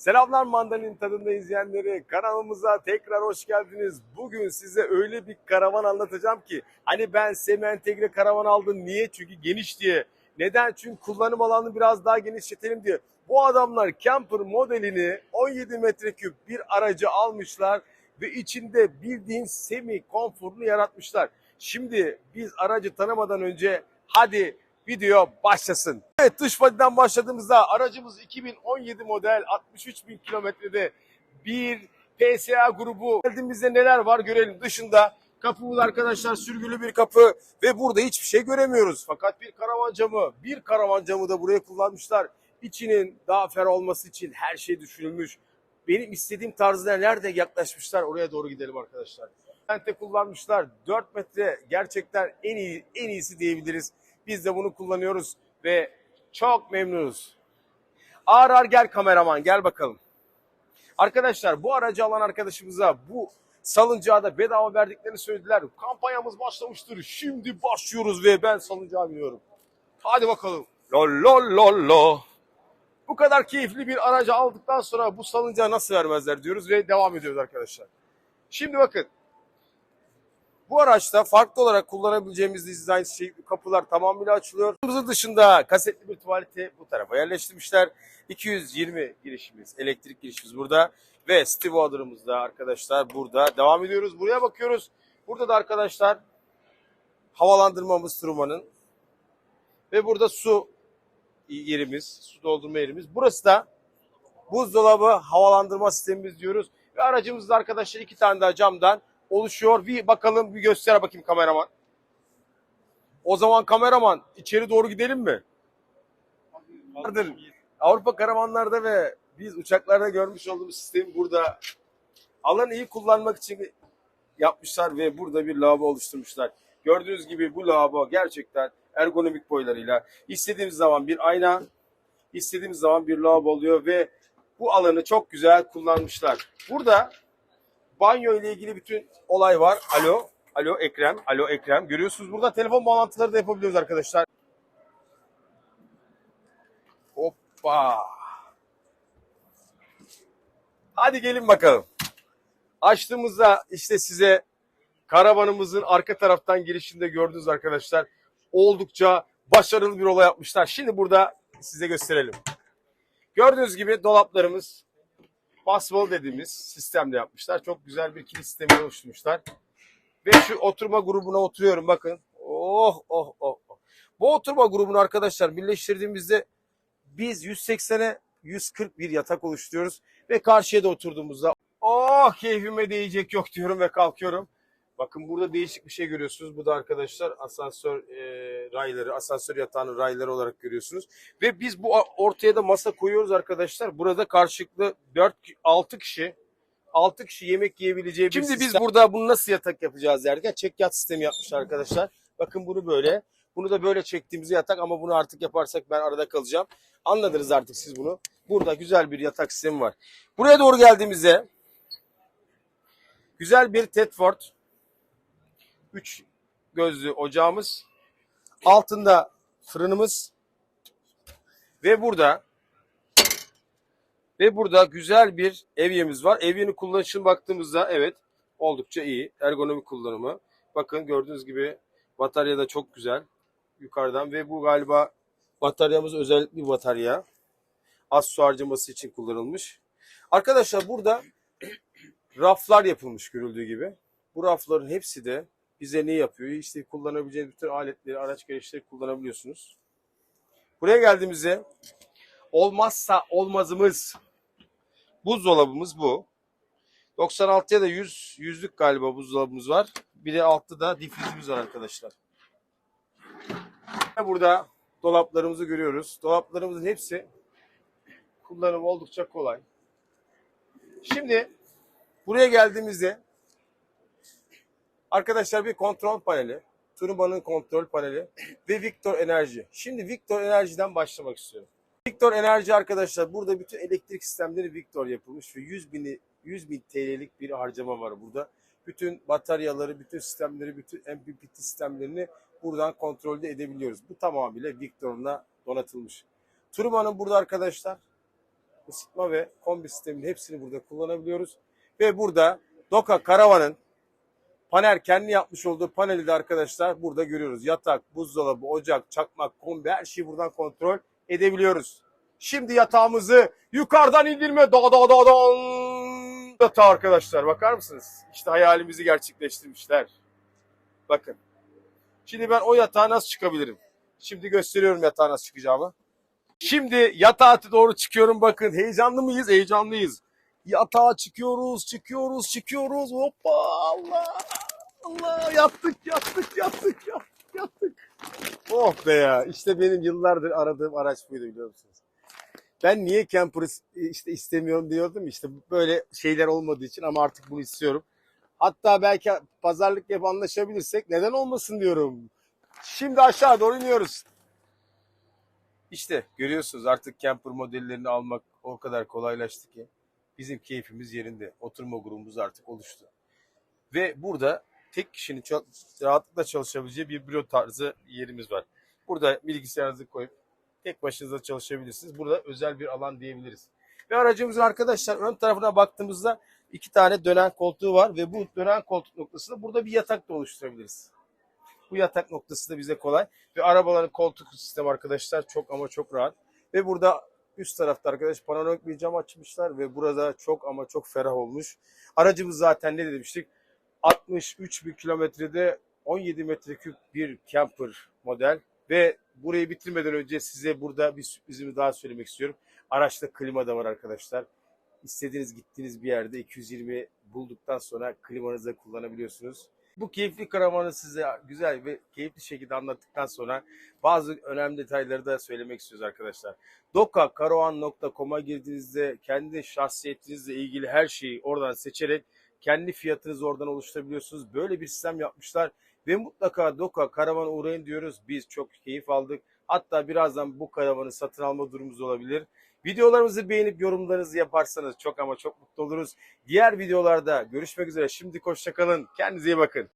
Selamlar mandalin tadında izleyenleri. Kanalımıza tekrar hoş geldiniz. Bugün size öyle bir karavan anlatacağım ki hani ben Semi Entegre karavan aldım. Niye? Çünkü geniş diye. Neden? Çünkü kullanım alanını biraz daha genişletelim diye. Bu adamlar camper modelini 17 metreküp bir aracı almışlar ve içinde bildiğin semi konforunu yaratmışlar. Şimdi biz aracı tanımadan önce hadi video başlasın. Evet dış body'den başladığımızda aracımız 2017 model 63 bin kilometrede bir PSA grubu. Geldiğimizde neler var görelim dışında. Kapımız arkadaşlar sürgülü bir kapı ve burada hiçbir şey göremiyoruz. Fakat bir karavan camı, bir karavan camı da buraya kullanmışlar. İçinin daha ferah olması için her şey düşünülmüş. Benim istediğim tarzda nerede yaklaşmışlar oraya doğru gidelim arkadaşlar. Kente kullanmışlar. 4 metre gerçekten en iyi en iyisi diyebiliriz. Biz de bunu kullanıyoruz ve çok memnunuz. Ağır ağır gel kameraman gel bakalım. Arkadaşlar bu aracı alan arkadaşımıza bu salıncağı da bedava verdiklerini söylediler. Kampanyamız başlamıştır. Şimdi başlıyoruz ve ben salıncağa biniyorum. Hadi bakalım. Lo lo lo lo. Bu kadar keyifli bir aracı aldıktan sonra bu salıncağı nasıl vermezler diyoruz ve devam ediyoruz arkadaşlar. Şimdi bakın. Bu araçta farklı olarak kullanabileceğimiz dizayn şey, kapılar tamamıyla açılıyor. Bunun dışında kasetli bir tuvaleti bu tarafa yerleştirmişler. 220 girişimiz, elektrik girişimiz burada. Ve Steve Wonder'ımız da arkadaşlar burada. Devam ediyoruz. Buraya bakıyoruz. Burada da arkadaşlar havalandırmamız Truman'ın. Ve burada su yerimiz, su doldurma yerimiz. Burası da buzdolabı havalandırma sistemimiz diyoruz. Ve aracımızda arkadaşlar iki tane daha camdan oluşuyor. Bir bakalım bir göster bakayım kameraman. O zaman kameraman içeri doğru gidelim mi? Vardır. Avrupa karavanlarda ve biz uçaklarda görmüş olduğumuz sistemi burada alanı iyi kullanmak için yapmışlar ve burada bir lavabo oluşturmuşlar. Gördüğünüz gibi bu lavabo gerçekten ergonomik boylarıyla istediğimiz zaman bir ayna, istediğimiz zaman bir lavabo oluyor ve bu alanı çok güzel kullanmışlar. Burada banyo ile ilgili bütün olay var. Alo, alo Ekrem, alo Ekrem. Görüyorsunuz burada telefon bağlantıları da yapabiliyoruz arkadaşlar. Hoppa. Hadi gelin bakalım. Açtığımızda işte size karavanımızın arka taraftan girişinde gördünüz arkadaşlar. Oldukça başarılı bir olay yapmışlar. Şimdi burada size gösterelim. Gördüğünüz gibi dolaplarımız Passwall dediğimiz sistemle yapmışlar. Çok güzel bir kilit sistemi oluşturmuşlar. Ve şu oturma grubuna oturuyorum bakın. Oh oh oh. oh. Bu oturma grubunu arkadaşlar birleştirdiğimizde biz 180'e 141 yatak oluşturuyoruz. Ve karşıya da oturduğumuzda oh keyfime değecek yok diyorum ve kalkıyorum. Bakın burada değişik bir şey görüyorsunuz. Bu da arkadaşlar asansör e, rayları, asansör yatağının rayları olarak görüyorsunuz. Ve biz bu ortaya da masa koyuyoruz arkadaşlar. Burada karşılıklı 4 6 kişi 6 kişi yemek yiyebileceği bir Şimdi biz burada bunu nasıl yatak yapacağız derken çek yat sistemi yapmışlar arkadaşlar. Bakın bunu böyle. Bunu da böyle çektiğimiz yatak ama bunu artık yaparsak ben arada kalacağım. Anladınız artık siz bunu. Burada güzel bir yatak sistemi var. Buraya doğru geldiğimizde güzel bir Tedford 3 gözlü ocağımız. Altında fırınımız. Ve burada ve burada güzel bir evyemiz var. Evyenin kullanışına baktığımızda evet oldukça iyi. Ergonomik kullanımı. Bakın gördüğünüz gibi batarya da çok güzel. Yukarıdan ve bu galiba bataryamız özellikle bir batarya. Az su harcaması için kullanılmış. Arkadaşlar burada raflar yapılmış görüldüğü gibi. Bu rafların hepsi de bize ne yapıyor? İşte kullanabileceğiniz bütün aletleri, araç gereçleri kullanabiliyorsunuz. Buraya geldiğimizde olmazsa olmazımız buzdolabımız bu. 96'ya da 100 yüzlük galiba buzdolabımız var. Bir de altta da difrizimiz var arkadaşlar. Burada dolaplarımızı görüyoruz. Dolaplarımızın hepsi kullanımı oldukça kolay. Şimdi buraya geldiğimizde Arkadaşlar bir kontrol paneli, Turba'nın kontrol paneli ve Victor Enerji. Şimdi Victor Enerji'den başlamak istiyorum. Victor Enerji arkadaşlar burada bütün elektrik sistemleri Victor yapılmış ve 100 bin, 100 bin TL'lik bir harcama var burada. Bütün bataryaları, bütün sistemleri, bütün MPPT sistemlerini buradan kontrolde edebiliyoruz. Bu tamamıyla Victor'la donatılmış. Turba'nın burada arkadaşlar ısıtma ve kombi sisteminin hepsini burada kullanabiliyoruz. Ve burada Doka Karavan'ın panel kendi yapmış olduğu paneli de arkadaşlar burada görüyoruz. Yatak, buzdolabı, ocak, çakmak, kombi her şeyi buradan kontrol edebiliyoruz. Şimdi yatağımızı yukarıdan indirme. Da da da da. Yatağı arkadaşlar bakar mısınız? İşte hayalimizi gerçekleştirmişler. Bakın. Şimdi ben o yatağa nasıl çıkabilirim? Şimdi gösteriyorum yatağa nasıl çıkacağımı. Şimdi yatağa doğru çıkıyorum bakın. Heyecanlı mıyız? Heyecanlıyız. Yatağa çıkıyoruz, çıkıyoruz, çıkıyoruz. Hoppa Allah. Allah yattık, yattık, yattık, yattık, yattık. Oh be ya. İşte benim yıllardır aradığım araç buydu biliyor musunuz? Ben niye camper is- işte istemiyorum diyordum işte böyle şeyler olmadığı için ama artık bunu istiyorum. Hatta belki pazarlık yapıp anlaşabilirsek neden olmasın diyorum. Şimdi aşağı doğru iniyoruz. İşte görüyorsunuz artık camper modellerini almak o kadar kolaylaştı ki bizim keyfimiz yerinde. Oturma grubumuz artık oluştu. Ve burada tek kişinin rahatlıkla çalışabileceği bir büro tarzı yerimiz var. Burada bilgisayarınızı koyup tek başınıza çalışabilirsiniz. Burada özel bir alan diyebiliriz. Ve aracımızın arkadaşlar ön tarafına baktığımızda iki tane dönen koltuğu var ve bu dönen koltuk noktasında burada bir yatak da oluşturabiliriz. Bu yatak noktası da bize kolay. Ve arabaların koltuk sistemi arkadaşlar çok ama çok rahat. Ve burada üst tarafta arkadaş panoramik bir cam açmışlar ve burada çok ama çok ferah olmuş. Aracımız zaten ne demiştik? 63 bin kilometrede 17 metreküp bir camper model ve burayı bitirmeden önce size burada bir sürprizimi daha söylemek istiyorum. Araçta klima da var arkadaşlar. İstediğiniz gittiğiniz bir yerde 220 bulduktan sonra klimanızı kullanabiliyorsunuz. Bu keyifli karavanı size güzel ve keyifli şekilde anlattıktan sonra bazı önemli detayları da söylemek istiyoruz arkadaşlar. dokakaravan.com'a girdiğinizde kendi şahsiyetinizle ilgili her şeyi oradan seçerek kendi fiyatınızı oradan oluşturabiliyorsunuz. Böyle bir sistem yapmışlar ve mutlaka Doka karavana uğrayın diyoruz. Biz çok keyif aldık. Hatta birazdan bu karavanı satın alma durumumuz olabilir. Videolarımızı beğenip yorumlarınızı yaparsanız çok ama çok mutlu oluruz. Diğer videolarda görüşmek üzere. Şimdi hoşçakalın. Kendinize iyi bakın.